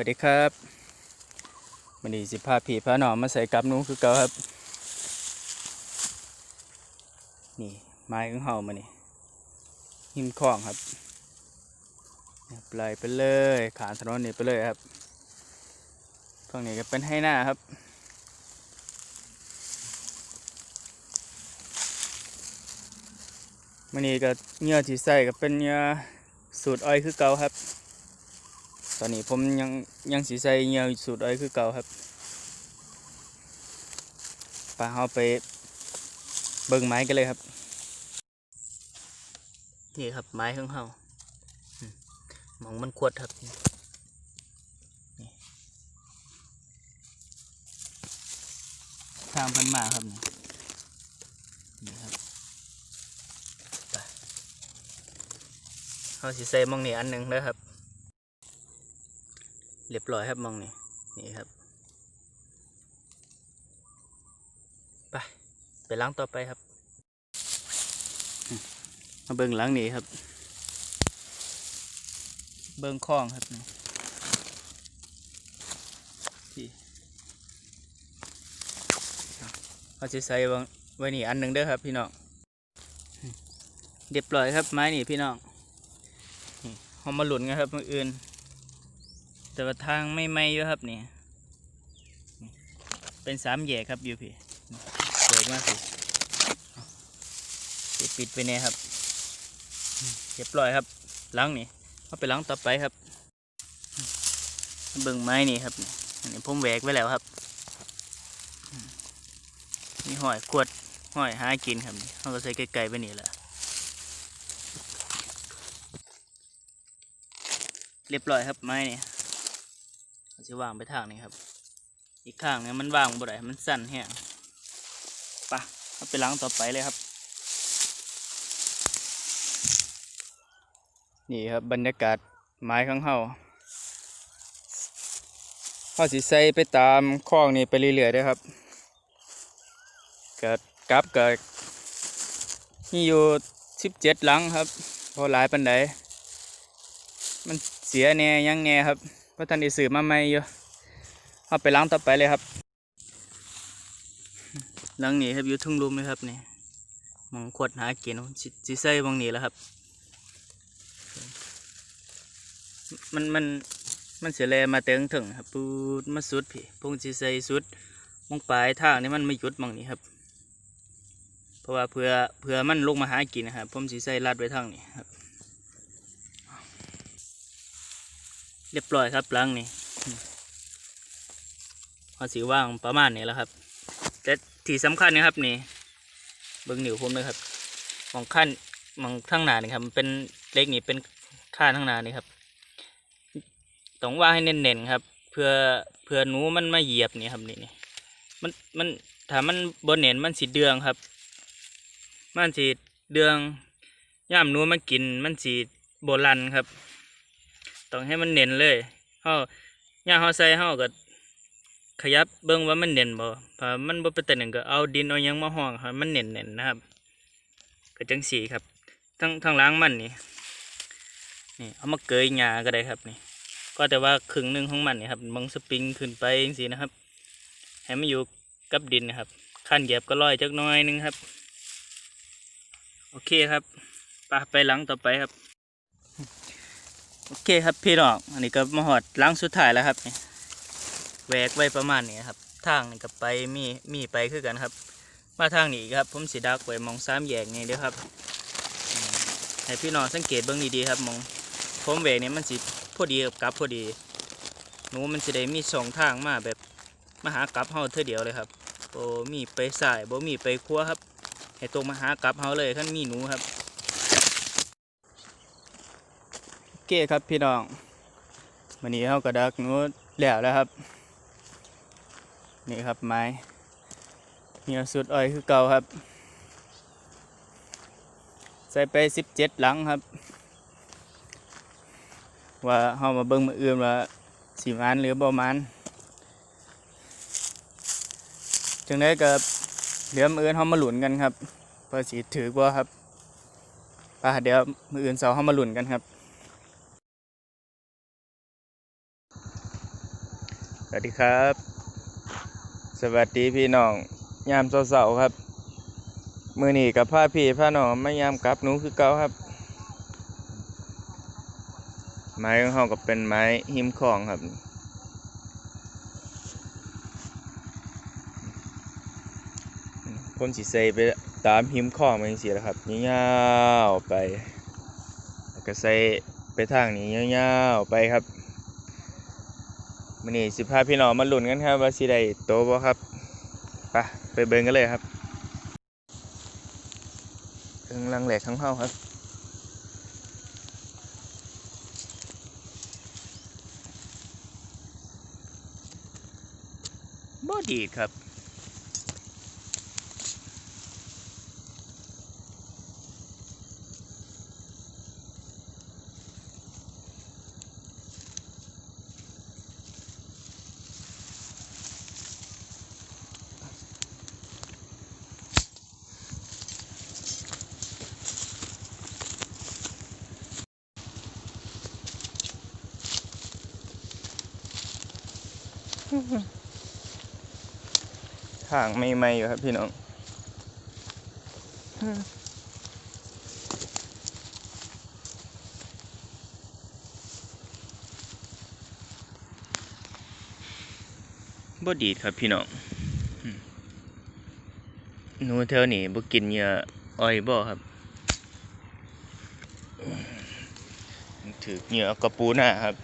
วัสดีครับวันนี้สิพาผีพาหนอมมาใส่กับนูคือเก่าครับ นี่ไม้ของเฮามานี่หินคล้องครับปล่อยไปเลยขานถนนนี่ไปเลยครับฝั่งนี้ก็เป็นให้หน้าครับมันนี้ก็เหงื่อที่ใส่ก็เป็นเหงื่อสูตรอ้อยคือเก่าครับ ตอนนี้ผมยังยังสีใส่เงื่อสูตรอ้อยคือเก่าครับไปเอาไปเบิ่งไม้กันเลยครับ นี่ครับไม้ของเฮามองมันขวดครับทางพันมาครับนี่นี่ครับเขาสิใส่มองนี่อันหนึ่งแล้วครับ เรียบร้อยครับมองนี่นี่ครับไปไปล้างต่อไปครับ มาเบิ่งล้างนี่ครับ เบิ่งคลองครับนี่เขาสิใส่ไว้ไว้นี่อันหนึ่งเด้อครับพี่น้องเรียบร้อยครับไม้นี่พี่น้องเขามาหลุนกันครับมืออื่น แต่ว่าทางไม่ไม่เยอะครับนี่เป็นสามแยกครับอยู่พี่สวยมากสิปิดปิดไปเนี่ยครับเรียบร้อยครับล้างนี่เอาไปล้างต่อไปครับเบิ่งไม้นี่ครับอันนี้ผมแหวกไว้แล้วครับมีหอยขวดหอยหากินครับเขาก็ใส่ไกลๆไปนี่แหละเรียบร้อยครับไม้นี่ เราจะวางไปทางนี้ครับ อีกข้างเนี่ยมันวางบ่ได้มันสั่นแห้งปะเอาไปล้างต่อไปเลยครับ นี่ครับบรรยากาศไม้ของเฮาเฮาสิใส่ไปตามคลองนี่ไปเรื่อยๆด้อครับเกิดกับเกิดนี่อยู่สิบเจ็ดหลังครับพอหลายปันไดมันเสียแน่ยังแน่ครับ เพราะท่านได้สื่อมาใหม่อยู่เอาไปล้างต่อไปเลยครับหลังนี้ครับอยู่ทุ่งลุมเลยครับนี่มองขวดหากินสิสิใส่บางนี้แล้วครับ มันมันมันเสียแลมาเต็งถึงครับปูดมาสุดพี่พงสิใส่สุดมองปลายทางนี่มันไม่หยุดบางนี้ครับ เพราะว่าเพื่อเพื่อมันลงมาหากินนะครับผมสิใส่ลัดไว้ทางนี้ครับ รียบร้อยครับหลังนี่พอสีว่างประมาณนี้แล้วครับ แต่ที่สำคัญนะครับนี่เบิ้งนิ้วผมเลยครับมองขั้นมองข้างหน้านี่ครับมันเป็นเล็กนี่เป็นข้านข้างหน้านี่ครับต้องว่างให้เน้นๆครับ เพื่อเพื่อหนูมันมาเหยียบนี่ครับนี่นี่มันมันถ้ามันบนเน้นมันสีเดืองครับ มันสีเดืองย่ามหนูมันกินมันสีโบรันครับ ต้องให้มันเน้นเลยเฮาย่าเฮาใส่เฮาก็ขยับเบิ่งว่ามันเน้นบ่ถ้ามันบ่เป็นแต่หนึ่งก็เอาดินเอายังมาห้องให้มันเน้นๆนะครับก็จังสีครับ ทั้งทั้งล้างมันนี่นี่เอามาเกยหญ้าก็ได้ครับนี่ก็แต่ว่าครึ่งหนึ่งของมันนี่ครับบังสปริงขึ้นไปจังซี่นะครับให้มันอยู่กับดินนะครับขั้นเหยียบก็ลอยจักน้อยหนึงครับ โอเคครับไปไปหลังต่อไปครับ โอเคครับพี่น้องอันนี้ก็มาหอดล้างสุดท้ายแล้วครับแหวกไว้ประมาณนี้ครับทางนี่กับไปมีมีไปคือกันครับ มาทางนี้ครับ ผมสีดักไว้มองสามแยกนี่เด้อครับอืมให้พี่น้องสังเกตเบื้องดีๆครับมองผมแหวกนี่มันสิพอดีกับกลับพอดีหนูมันสิได้มีสองทางมาแบบมาหากลับเฮาเท่าเดียวเลยครับโอ้มีไปสายบ่มีไปครัวครับ ให้ตรงมาหากลับเฮาเลยขั้นมีหนูครับ โอ เคครับพี่น้องวันนี้เขากระดักนูแล้วแล้วครับ นี่ครับไม้เหี่ยวสุดอ้อยคือเก่าครับ ใส่ไปสิบเจ็ดหลังครับ ว่าเขามาเบิ่งมืออื่นว่าสีมันหรือบ่มันจังได้กับเหลือมืออื่นเขามาหลุนกันครับเพื่อสีถือกว่าครับป่ะเดี๋ยวมืออื่นเสาร์เขามาหลุนกันครับ วัสดีครับ สวัสดีพี่น้อง ยามเสาร์ๆครับ มือหนีกับผ้าพี่ผ้าน้องมายามกลับหนูคือเก่าครับ ไม้ของเขาก็เป็นไม้หิมคองครับ ผมสิใส่ไปตามหิมคองมาจังซี่แหละครับยาวๆไป แล้วก็ใส่ไปทางนี้ยาวๆไปครับ มื่อนี้สิพาพี่น้องมาลุ้นกันครับว่าสิได้โตบ่ครับไปไปเบิ่งกันเลยครับเบิ่งลังแหลกของเฮาครับบ่ดีครับ ทางไม่ไม่อยู่ครับพี่น้องบ่ดีดครับพี่น้องอืมหนูแถวนี้บ่กินเหยื่ออ้อยบ่ครับอืมถือเหยื่อกระปูหน้าครับ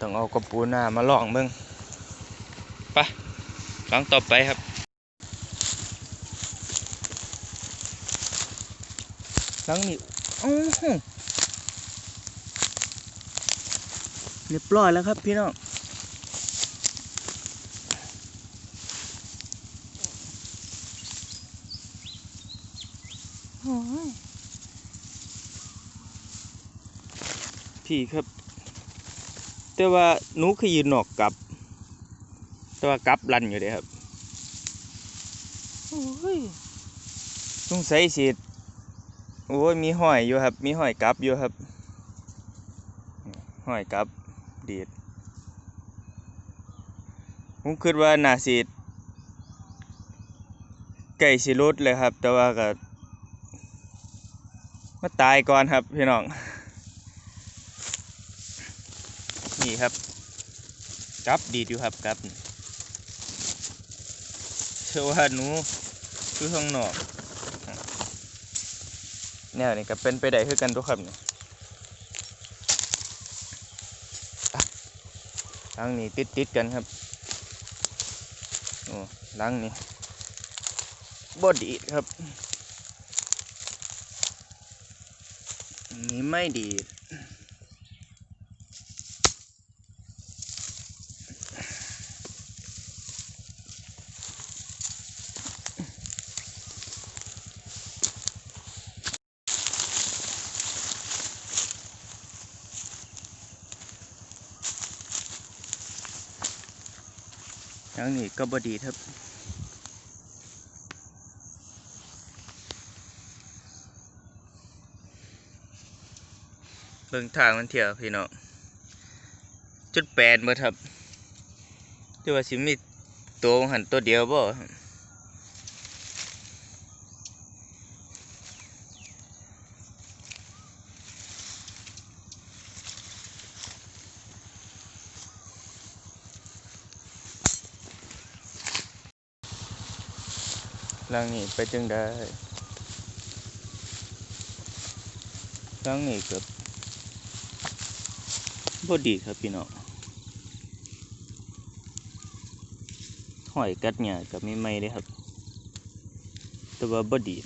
ต้องเอากระปูหน้ามาลองเบิ่งไปลองต่อไปครับลองนี่อื้อหือเรียบร้อยแล้วครับพี่น้องโอ้ยพี่ครับ แต่ว่าหนูคือยืนนอกกลับ แต่ว่ากลับลันอยู่เด้ครับโอ้ยสงสัยสิโอ้ยมีห้อยอยู่ครับ มีห้อยกลับอยู่ครับห้อยกลับดีดผมคิดว่าน่าสิไก่สิรุดเลยครับ แต่ว่าก็มาตายก่อนครับพี่น้อง นี่ครับกับดีดอยู่ครับกับเชื่อว่าหนูคือข้างนอกแนวนี้ก็เป็นไปได้คือกันทุกครับนี่อะหลังนี้ติดติดกันครับโอ้หลังนี้บอดีดครับนนี้ไม่ดี ทางนี้ก็บดีครับเบิ่งทางมันเที่ยวพี่น้องจุดแปดมาครับที่ว่าสิมีตัวหันตัวเดียวบ่ หลังนี้ไปจึงได้หลังนี้เกือบบดีครับพี่น้องหอยกัดหยกับไม่ไม่เลยครับ แต่ว่าบดี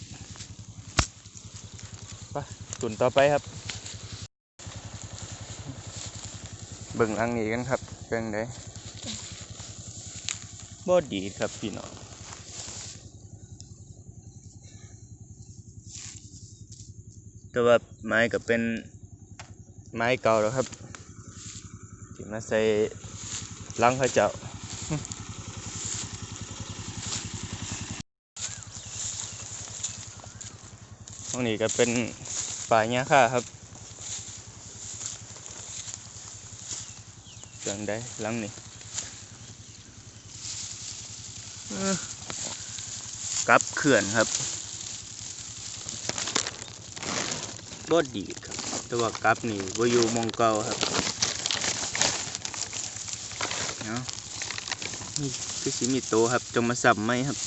ไปตุนต่อไปครับ เบิ่งอังนี้กันครับเป็นไงบดีครับพี่น้อง แต่ว่าไม้ก็เป็นไม้เก่าแล้วครับที่มาใส่ลังเขาเจ้าตรงนี้ก็เป็นป่าหญ้าค่าครับหลังได้หลังนี่เอ้อกับเขื่อนครับ บ่ดีครับ แต่ว่ากับนี่บ่อยู่มองเก่าครับเนาะนี่คือสิมีโตครับจงมาสับไหมครับ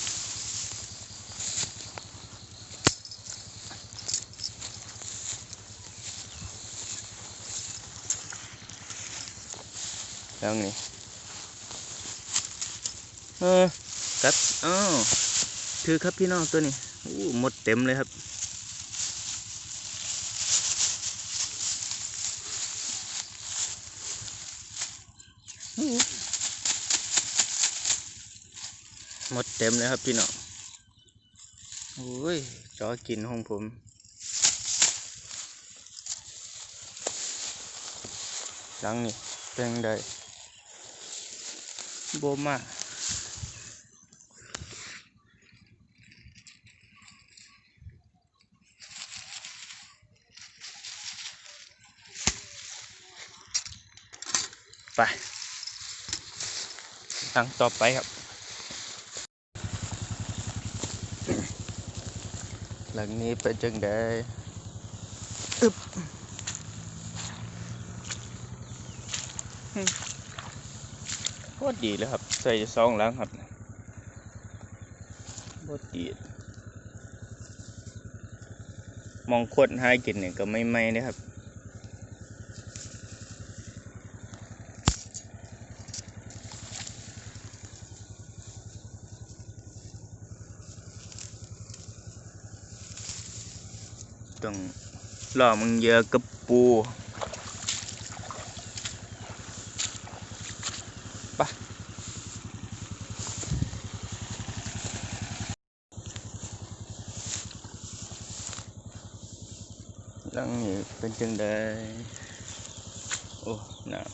แล้วนี่เออครับอ้าวถือครับพี่น้องตัวนี้อู้หมดเต็มเลยครับ หมดเต็มเลยครับพี่น้องโอ้ยจอกินของผมหลังนี่เป็นไดโบมาไป ทางต่อไปครับ หลังนี้เป็นจังไดอึบโคตรดีเลยครับ ใส่ซองหล้างครับโคตรดีมองขวดหายกินเนี่ยก็ไม่ไม่นะครับ ล่อมึงเยอะกับปูหลังนี้เป็นจังไดโอ้หนาว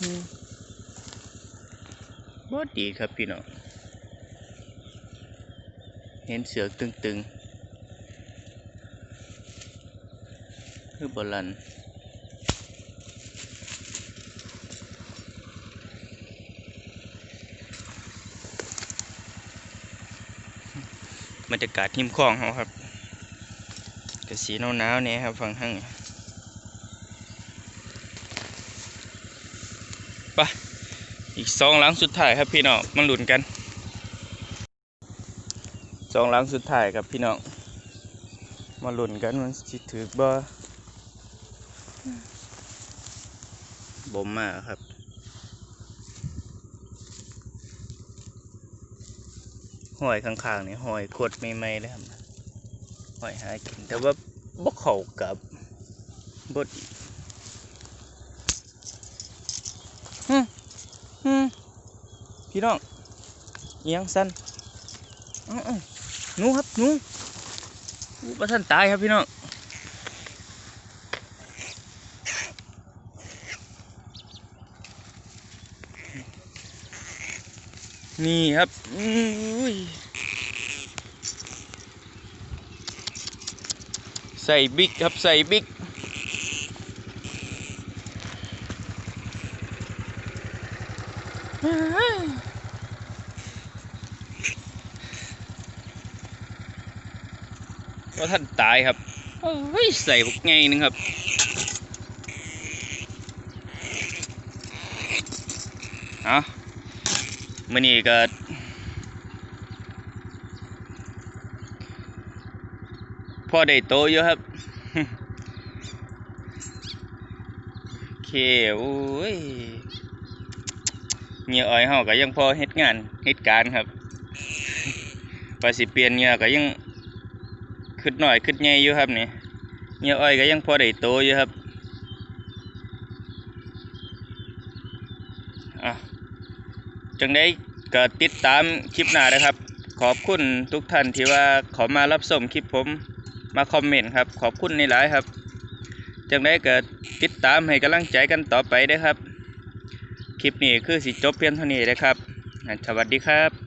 อืมบ่ดีครับพี่น้อง เห็นเสือกตึงๆ คือบอลันบรรยากาศทิมคลองเขาครับกระสีหนาวๆเนี่ยครับฟังทั้งไปะอีกสองหลังสุดท้ายครับพี่น้องมาลุ้นกันสองหลังสุดท้ายครับพี่น้องมาหลุนกันมันสิถือบ่ บ่มมากครับ หอยข้างๆนี่หอยขดใหม่เลยครับหอยหากิน แต่ว่าบ่เขากับบดฮึฮพี่น้องเอียงสั้นหนูครับหนูอู้ประท่านตายครับพี่น้อง นี่ครับใส่บิ๊กครับใส่บิ๊กว่าท่านตายครับโอ้ยใส่พวกไงนึงครับเอา มื่อนี้ก็พ่อได้โตอยู่ครับเคโอ้ยเงื่ออ้อยเฮาก็ยังพอเฮ็ดงานเฮ็ดการครับว่าสิเปลี่ยนเงื่อก็ยังขึ้นหน่อยขึ้นใหญ่อยู่ครับนี่เงื่ออ้อยก็ยังพอได้โตอยู่ครับอะ จังได้ก็ติดตามคลิปหน้านะครับ ขอบคุณทุกท่านที่ว่าเขอมารับชมคลิปผมมาคอมเมนต์ครับ ขอบคุณในหลายครับ จังได้เกิดติดตามให้กำลังใจกันต่อไปเด้ครับ คลิปนี้คือสิจบเพียงเท่านี้นะครับ สวัสดีครับ